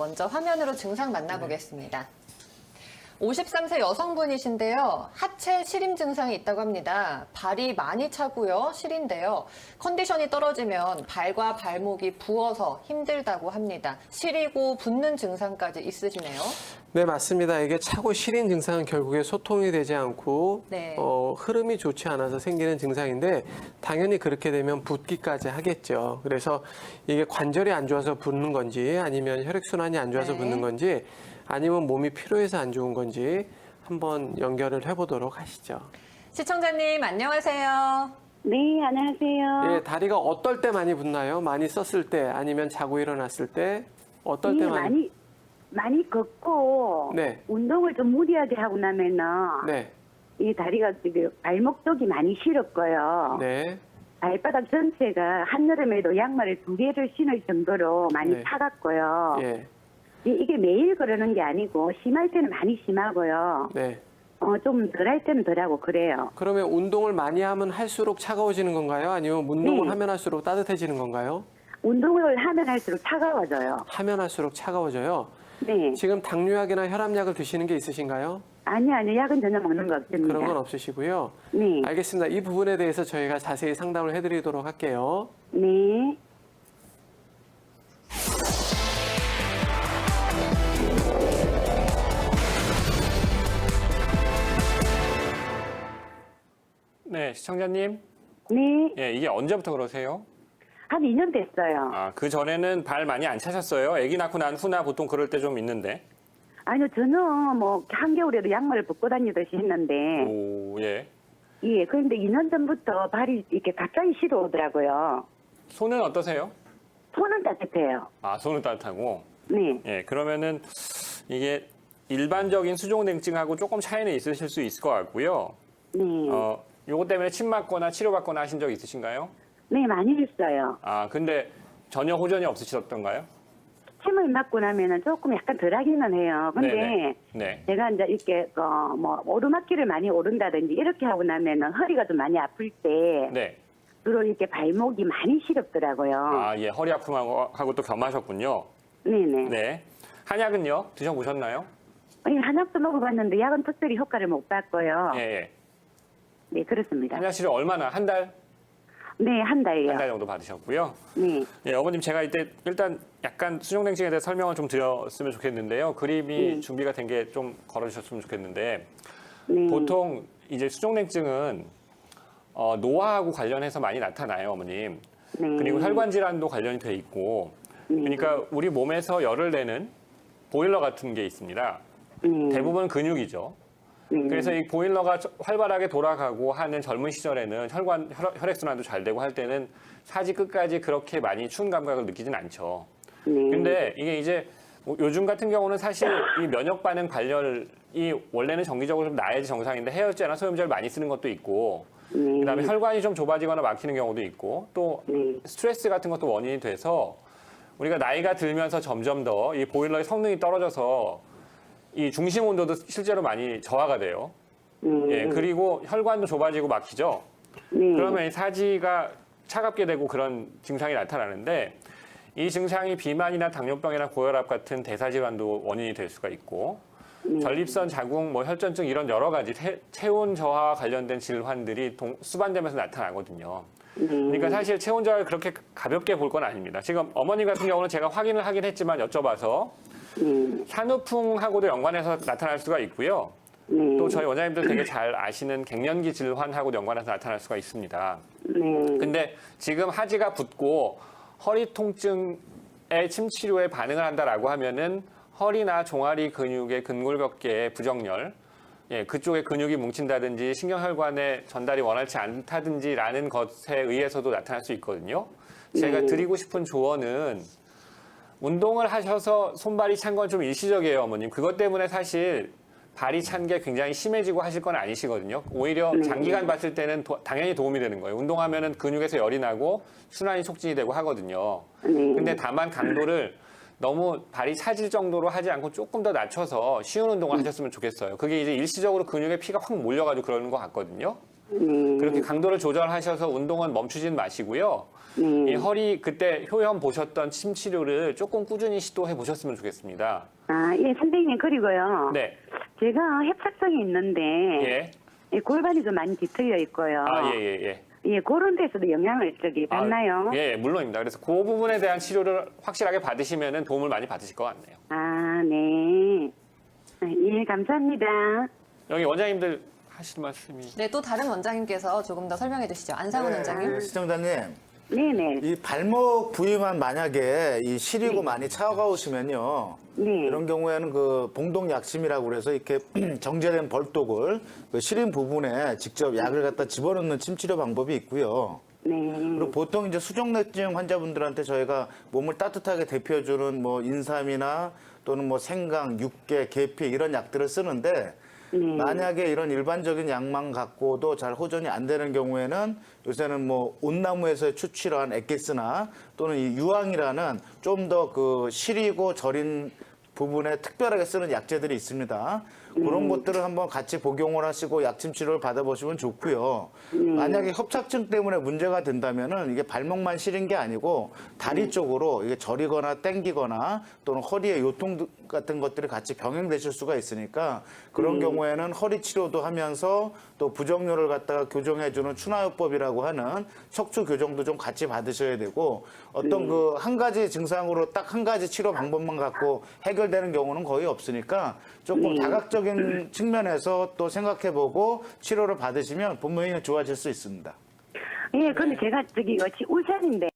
먼저 화면으로 증상 만나보겠습니다. 53세 여성분이신데요. 하체 시림 증상이 있다고 합니다. 발이 많이 차고요. 시린데요. 컨디션이 떨어지면 발과 발목이 부어서 힘들다고 합니다. 시리고 붓는 증상까지 있으시네요. 네, 맞습니다. 이게 차고 시린 증상은 결국에 소통이 되지 않고 네. 어, 흐름이 좋지 않아서 생기는 증상인데 당연히 그렇게 되면 붓기까지 하겠죠. 그래서 이게 관절이 안 좋아서 붓는 건지 아니면 혈액순환이 안 좋아서 네. 붓는 건지 아니면 몸이 피로해서 안 좋은 건지 한번 연결을 해보도록 하시죠. 시청자님 안녕하세요. 네, 안녕하세요. 예, 다리가 어떨 때 많이 붓나요? 많이 썼을 때 아니면 자고 일어났을 때 어떨 때 네, 많이? 많이 많이 걷고 네. 운동을 좀 무리하게 하고 나면은 네, 이 다리가 지금 발목 쪽이 많이 시렸고요. 네, 발바닥 전체가 한여름에도 양말을 두 개를 신을 정도로 많이 네. 차갑고요. 예, 이- 이게 매일 그러는 게 아니고 심할 때는 많이 심하고요. 네. 어, 좀 덜 할 때는 덜하고 그래요. 그러면 운동을 많이 하면 할수록 차가워지는 건가요? 아니면 운동을 네. 하면 할수록 따뜻해지는 건가요? 운동을 하면 할수록 차가워져요. 하면 할수록 차가워져요. 네. 지금 당뇨약이나 혈압약을 드시는 게 있으신가요? 아니, 아니, 약은 전혀 먹는 거 없습니다. 그런 건 없으시고요. 네. 알겠습니다. 이 부분에 대해서 저희가 자세히 상담을 해드리도록 할게요. 네. 네, 시청자님. 네. 예, 이게 언제부터 그러세요? 한 2년 됐어요. 아, 그 전에는 발 많이 안 차셨어요? 아기 낳고 난 후나 보통 그럴 때 좀 있는데. 아니요, 저는 뭐 한겨울에도 양말을 벗고 다니듯이 했는데, 오, 예. 예, 그런데 2년 전부터 발이 이렇게 갑자기 시려오더라고요. 손은 어떠세요? 손은 따뜻해요. 아, 손은 따뜻하고. 네, 예, 그러면은 이게 일반적인 수족냉증하고 조금 차이는 있으실 수 있을 것 같고요. 네, 어, 요거 때문에 침 맞거나 치료받거나 하신 적 있으신가요? 네, 많이 했어요. 아, 근데 전혀 호전이 없으셨던가요? 침을 맞고 나면은 조금 약간 덜 하기는 해요. 근데 네네. 네. 제가 이제 이렇게, 어, 뭐, 오르막길을 많이 오른다든지 이렇게 하고 나면은 허리가 좀 많이 아플 때, 네. 주로 이렇게 발목이 많이 시렵더라고요. 아, 예. 허리 아픔하고 하고 또 겸하셨군요. 네네. 네. 한약은요? 드셔보셨나요? 아니, 한약도 먹어봤는데 약은 특별히 효과를 못 봤고요. 예, 예. 네, 그렇습니다. 한약 치료 얼마나? 한 달? 네, 한 달이요. 한 달 정도 받으셨고요. 네. 예, 어머님 제가 이때 일단 약간 수족냉증에 대해 설명을 좀 드렸으면 좋겠는데요. 그림이 네. 준비가 된 게 좀 걸어주셨으면 좋겠는데 네. 보통 이제 수족냉증은 어, 노화하고 관련해서 많이 나타나요, 어머님. 네. 그리고 혈관 질환도 관련이 돼 있고, 그러니까 우리 몸에서 열을 내는 보일러 같은 게 있습니다. 네. 대부분 근육이죠. 네. 그래서 이 보일러가 저- 활발하게 돌아가고 하는 젊은 시절에는 혈관 혈- 혈액순환도 잘 되고 할 때는 사지 끝까지 그렇게 많이 추운 감각을 느끼진 않죠. 네. 근데 이게 이제 뭐 요즘 같은 경우는 사실 이 면역 반응 관련이 원래는 정기적으로 좀 나야지 정상인데 해열제나 소염제를 많이 쓰는 것도 있고 네. 그다음에 혈관이 좀 좁아지거나 막히는 경우도 있고 또 네. 스트레스 같은 것도 원인이 돼서 우리가 나이가 들면서 점점 더 이 보일러의 성능이 떨어져서 이 중심 온도도 실제로 많이 저하가 돼요. 네. 예, 그리고 혈관도 좁아지고 막히죠. 네. 그러면 이 사지가 차갑게 되고 그런 증상이 나타나는데 이 증상이 비만이나 당뇨병이나 고혈압 같은 대사 질환도 원인이 될 수가 있고 전립선 자궁, 뭐 혈전증 이런 여러 가지 체- 체온 저하와 관련된 질환들이 동- 수반되면서 나타나거든요. 그러니까 사실 체온 저하를 그렇게 가볍게 볼 건 아닙니다. 지금 어머님 같은 경우는 제가 확인을 하긴 했지만 여쭤봐서 네. 산후풍하고도 연관해서 나타날 수가 있고요. 네. 또 저희 원장님들 되게 잘 아시는 갱년기 질환하고 연관해서 나타날 수가 있습니다. 네. 근데 지금 하지가 붓고 허리 통증의 침 치료에 반응을 한다라고 하면은 허리나 종아리 근육의 근골격계의 부정열, 예, 그쪽에 근육이 뭉친다든지 신경혈관에 전달이 원활치 않다든지라는 것에 의해서도 나타날 수 있거든요. 제가 드리고 싶은 조언은 운동을 하셔서 손발이 찬 건 좀 일시적이에요, 어머님. 그것 때문에 사실 발이 찬 게 굉장히 심해지고 하실 건 아니시거든요. 오히려 장기간 봤을 때는 도- 당연히 도움이 되는 거예요. 운동하면은 근육에서 열이 나고 순환이 촉진이 되고 하거든요. 네. 근데 다만 강도를 너무 발이 차질 정도로 하지 않고 조금 더 낮춰서 쉬운 운동을 하셨으면 좋겠어요. 그게 이제 일시적으로 근육에 피가 확 몰려가지고 그러는 것 같거든요. 네. 그렇게 강도를 조절하셔서 운동은 멈추진 마시고요. 네. 이 허리 그때 효염 보셨던 침 치료를 조금 꾸준히 시도해 보셨으면 좋겠습니다. 아, 예, 선생님, 그리고요. 네. 제가 협착성이 있는데, 예. 예, 골반이 좀 많이 뒤틀려 있고요. 아, 예, 예, 예. 예, 그런 데서도 영향을 저기 받나요? 아, 예, 예, 물론입니다. 그래서 그 부분에 대한 치료를 확실하게 받으시면 도움을 많이 받으실 것 같네요. 아, 네. 아, 예, 감사합니다. 여기 원장님들 하실 말씀이 네, 또 다른 원장님께서 조금 더 설명해 주시죠. 안상훈 원장님. 네, 시청자님, 네네. 이 발목 부위만 만약에 이 시리고 많이 차가우시면요. 네. 이런 경우에는 그 봉동 약심이라고 그래서 이렇게 정제된 벌독을 그 시린 부분에 직접 약을 갖다 집어넣는 침치료 방법이 있고요. 네. 그리고 보통 이제 수족냉증 환자분들한테 저희가 몸을 따뜻하게 데펴주는 뭐 인삼이나 또는 뭐 생강, 육개, 계피 이런 약들을 쓰는데 네. 만약에 이런 일반적인 약만 갖고도 잘 호전이 안 되는 경우에는 요새는 뭐 온나무에서 추출한 엑기스나 또는 이 유황이라는 좀 더 그 시리고 절인 부분에 특별하게 쓰는 약재들이 있습니다. 그런 것들을 한번 같이 복용을 하시고 약침 치료를 받아보시면 좋고요. 만약에 협착증 때문에 문제가 된다면은 이게 발목만 시린 게 아니고 다리 쪽으로 이게 저리거나 땡기거나 또는 허리에 요통 같은 것들이 같이 병행되실 수가 있으니까 그런 경우에는 허리 치료도 하면서 또 부정료를 갖다가 교정해주는 추나요법이라고 하는 척추 교정도 좀 같이 받으셔야 되고 어떤 그한 가지 증상으로 딱 한 가지 치료 방법만 갖고 해결되는 경우는 거의 없으니까 조금 다각적 인 측면에서 또 생각해보고 치료를 받으시면 분명히 좋아질 수 있습니다. 예, 근데 제가 저기 울산인데,